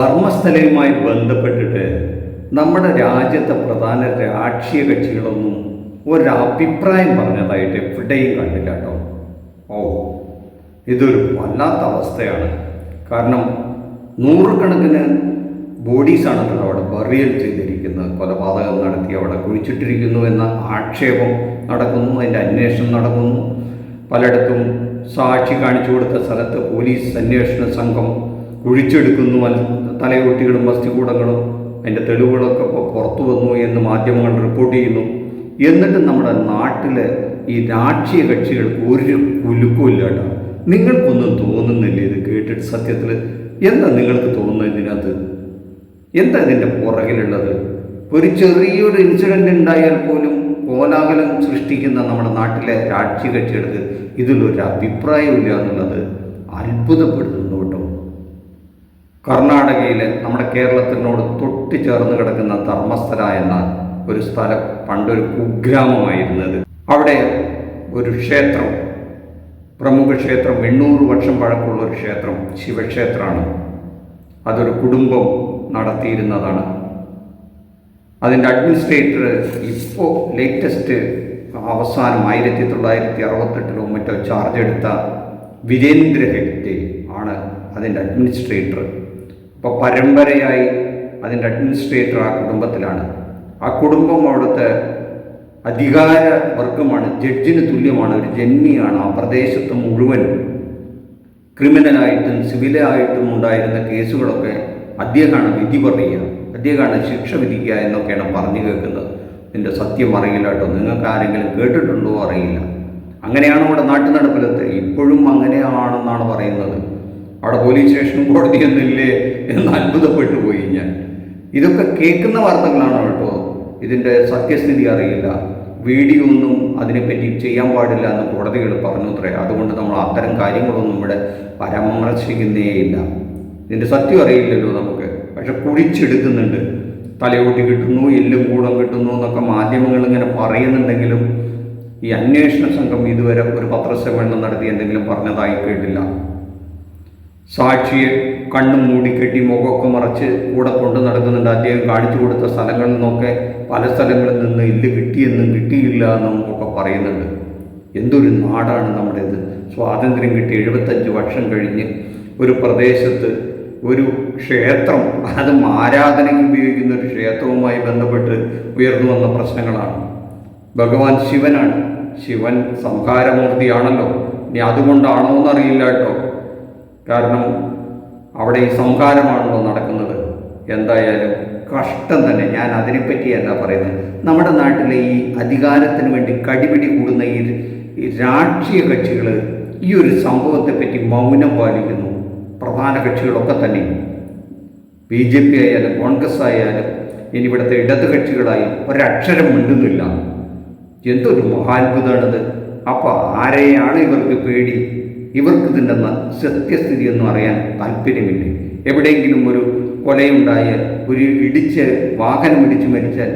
ധർമ്മസ്ഥലയുമായി ബന്ധപ്പെട്ടിട്ട് നമ്മുടെ രാജ്യത്തെ പ്രധാന രാഷ്ട്രീയ കക്ഷികളൊന്നും ഒരഭിപ്രായം പറഞ്ഞതായിട്ട് എവിടെയും കണ്ടില്ല കേട്ടോ. ഓ ഇതൊരു വല്ലാത്ത അവസ്ഥയാണ്. കാരണം നൂറുകണക്കിന് ബോഡീസാണല്ലോ അവിടെ ബറിയൽ ചെയ്തിരിക്കുന്നത്. കൊലപാതകം നടത്തി അവിടെ കുഴിച്ചിട്ടിരിക്കുന്നു എന്ന ആക്ഷേപം നടക്കുന്നു അതിന്റെ അന്വേഷണം നടക്കുന്നു. പലയിടത്തും സാക്ഷി കാണിച്ചു കൊടുത്ത സ്ഥലത്ത് പോലീസ് അന്വേഷണ സംഘം കുഴിച്ചെടുക്കുന്നു. തലയോട്ടികളും മസ്തികൂടങ്ങളും അതിന്റെ തെളിവുകളൊക്കെ പുറത്തു വന്നു എന്ന് മാധ്യമങ്ങൾ റിപ്പോർട്ട് ചെയ്യുന്നു. എന്നിട്ട് നമ്മുടെ നാട്ടിലെ ഈ രാഷ്ട്രീയ കക്ഷികൾക്ക് ഒരു കുലുക്കുമില്ല കേട്ടോ നിങ്ങൾക്കൊന്നും തോന്നുന്നില്ല ഇത് കേട്ടിട്ട് സത്യത്തിൽ എന്താ നിങ്ങൾക്ക് തോന്നുന്നത് ഇതിനകത്ത്? എന്താ ഇതിന്റെ പുറകിലുള്ളത്? ഒരു ചെറിയൊരു ഇൻസിഡന്റ് ഉണ്ടായാൽ പോലും കോലാഹലം സൃഷ്ടിക്കുന്ന നമ്മുടെ നാട്ടിലെ രാഷ്ട്രീയ കക്ഷികൾക്ക് ഇതിലൊരു അഭിപ്രായമില്ല എന്നുള്ളത് അത്ഭുതപ്പെടുത്തുന്നു. കേട്ടോ കർണാടകയിലെ നമ്മുടെ കേരളത്തിനോട് തൊട്ടി ചേർന്ന് കിടക്കുന്ന ധർമ്മസ്ഥല എന്ന ഒരു സ്ഥലം പണ്ടൊരു കുഗ്രാമമായിരുന്നത്. അവിടെ ഒരു ക്ഷേത്രം പ്രമുഖ ക്ഷേത്രം എണ്ണൂറ് വർഷം പഴക്കമുള്ള ഒരു ക്ഷേത്രം ശിവക്ഷേത്രമാണ്. അതൊരു കുടുംബം നടത്തിയിരുന്നതാണ്. അതിന്റെ അഡ്മിനിസ്ട്രേറ്റർ ഇപ്പോൾ ലേറ്റസ്റ്റ് അവസാനം ആയിരത്തി തൊള്ളായിരത്തി അറുപത്തെട്ടിലോ മറ്റോ ചാർജ് എടുത്ത വിരേന്ദ്ര ഹെഗ്ഡെ ആണ് അതിന്റെ അഡ്മിനിസ്ട്രേറ്റർ. അപ്പോൾ പരമ്പരയായി അതിന്റെ അഡ്മിനിസ്ട്രേറ്റർ ആ കുടുംബത്തിലാണ്. ആ കുടുംബം അവിടുത്തെ അധികാര വർഗമാണ് ജഡ്ജിന് തുല്യമാണ് ഒരു ജന്മിയാണ്. ആ പ്രദേശത്ത് മുഴുവൻ ക്രിമിനലായിട്ടും സിവിലായിട്ടും ഉണ്ടായിരുന്ന കേസുകളൊക്കെ അദ്ദേഹമാണ് വിധി പറയുക അദ്ദേഹമാണ് ശിക്ഷ വിധിക്കുക എന്നൊക്കെയാണ് പറഞ്ഞു കേൾക്കുന്നത്. ഇതിന്റെ സത്യം അറിയില്ല കേട്ടോ. നിങ്ങൾക്ക് ആരെങ്കിലും കേട്ടിട്ടുണ്ടോ അറിയില്ല. അങ്ങനെയാണ് നമ്മുടെ നാട്ടു നടപ്പിലത്ത് ഇപ്പോഴും അങ്ങനെയാണെന്നാണ് പറയുന്നത്. അവിടെ പോലീസ് സ്റ്റേഷനും കോടതിയൊന്നുമില്ലേ എന്ന് അത്ഭുതപ്പെട്ടു പോയി ഞാൻ. ഇതൊക്കെ കേൾക്കുന്ന വാർത്തകളാണ് കേട്ടോ. ഇതിന്റെ സത്യസ്ഥിതി അറിയില്ല. വീഡിയോ ഒന്നും അതിനെപ്പറ്റി ചെയ്യാൻ പാടില്ല എന്ന് കോടതികൾ പറഞ്ഞു അത്രേ. അതുകൊണ്ട് നമ്മൾ അത്തരം കാര്യങ്ങളൊന്നും ഇവിടെ പരാമർശിക്കുന്നേയില്ല. ഇതിന്റെ സത്യം അറിയില്ലല്ലോ നമുക്ക്. പക്ഷെ കുഴിച്ചെടുക്കുന്നുണ്ട്. തലയോട്ടി കിട്ടുന്നു എല്ലും കൂടം കിട്ടുന്നു എന്നൊക്കെ മാധ്യമങ്ങൾ ഇങ്ങനെ പറയുന്നുണ്ടെങ്കിലും ഈ അന്വേഷണ സംഘം ഇതുവരെ ഒരു പത്രസമ്മേളനം നടത്തി എന്തെങ്കിലും പറഞ്ഞതായി കേട്ടില്ല. സാക്ഷിയെ കണ്ണും മൂടിക്കെട്ടി മുഖമൊക്കെ മറച്ച് കൂടെ കൊണ്ട് നടക്കുന്നുണ്ട്. അദ്ദേഹം കാണിച്ചു കൊടുത്ത സ്ഥലങ്ങളിൽ നിന്നൊക്കെ പല സ്ഥലങ്ങളിൽ നിന്ന് ഇല്ല് കിട്ടിയെന്നും കിട്ടിയില്ല എന്നും ഒക്കെ പറയുന്നുണ്ട്. എന്തൊരു നാടാണ് നമ്മുടേത്. സ്വാതന്ത്ര്യം കിട്ടി എഴുപത്തഞ്ച് വർഷം കഴിഞ്ഞ് ഒരു പ്രദേശത്ത് ഒരു ക്ഷേത്രം. അതും ആരാധനയ്ക്ക് ഉപയോഗിക്കുന്ന ഒരു ക്ഷേത്രവുമായി ബന്ധപ്പെട്ട് ഉയർന്നു വന്ന പ്രശ്നങ്ങളാണ്. ഭഗവാൻ ശിവനാണ്. ശിവൻ സംഹാരമൂർത്തിയാണല്ലോ. ഇനി അതുകൊണ്ടാണോ എന്നറിയില്ല കേട്ടോ. കാരണം അവിടെ ഈ സംഹാരമാണല്ലോ നടക്കുന്നത്. എന്തായാലും കഷ്ടം തന്നെ. ഞാൻ അതിനെപ്പറ്റിയല്ല പറയുന്നത്. നമ്മുടെ നാട്ടിലെ ഈ അധികാരത്തിന് വേണ്ടി കടിപിടി കൂടുന്ന ഈ രാഷ്ട്രീയ കക്ഷികൾ ഈ ഒരു സംഭവത്തെപ്പറ്റി മൗനം പാലിക്കുന്നു. പ്രധാന കക്ഷികളൊക്കെ തന്നെ. ബി ജെ പി ആയാലും കോൺഗ്രസ് ആയാലും ഇനി ഇവിടുത്തെ ഇടത് കക്ഷികളായി ഒരക്ഷരം മിണ്ടുന്നില്ല. എന്തൊരു മഹാത്ഭുതമാണിത് അപ്പോൾ ആരെയാണ് ഇവർക്ക് പേടി? ഇവർക്ക് ഇതിന്റെ സത്യസ്ഥിതി സത്യസ്ഥിതിയൊന്നും അറിയാൻ താല്പര്യമില്ല. എവിടെയെങ്കിലും ഒരു കൊലയുണ്ടായാൽ ഒരു ഇടിച്ച് വാഹനം ഇടിച്ച് മരിച്ചാൽ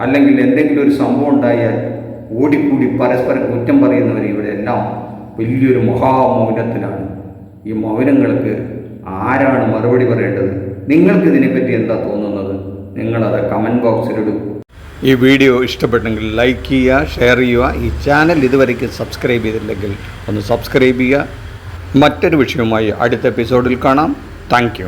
അല്ലെങ്കിൽ എന്തെങ്കിലും ഒരു സംഭവം ഉണ്ടായാൽ ഓടിക്കൂടി പരസ്പരം കുറ്റം പറയുന്നവർ ഇവിടെ എല്ലാം വലിയൊരു മഹാമൗനത്തിലാണ്. ഈ മൗനങ്ങൾക്ക് ആരാണ് മറുപടി പറയേണ്ടത്? നിങ്ങൾക്കിതിനെപ്പറ്റി എന്താ തോന്നുന്നത്? നിങ്ങളത് കമന്റ് ബോക്സിലിടും ഈ വീഡിയോ ഇഷ്ടപ്പെട്ടെങ്കിൽ ലൈക്ക് ചെയ്യുക ഷെയർ ചെയ്യുക. ഈ ചാനൽ ഇതുവരേക്കും സബ്സ്ക്രൈബ് ചെയ്തില്ലെങ്കിൽ ഒന്ന് സബ്സ്ക്രൈബ് ചെയ്യുക. മറ്റൊരു വിഷയവുമായി അടുത്ത എപ്പിസോഡിൽ കാണാം. താങ്ക്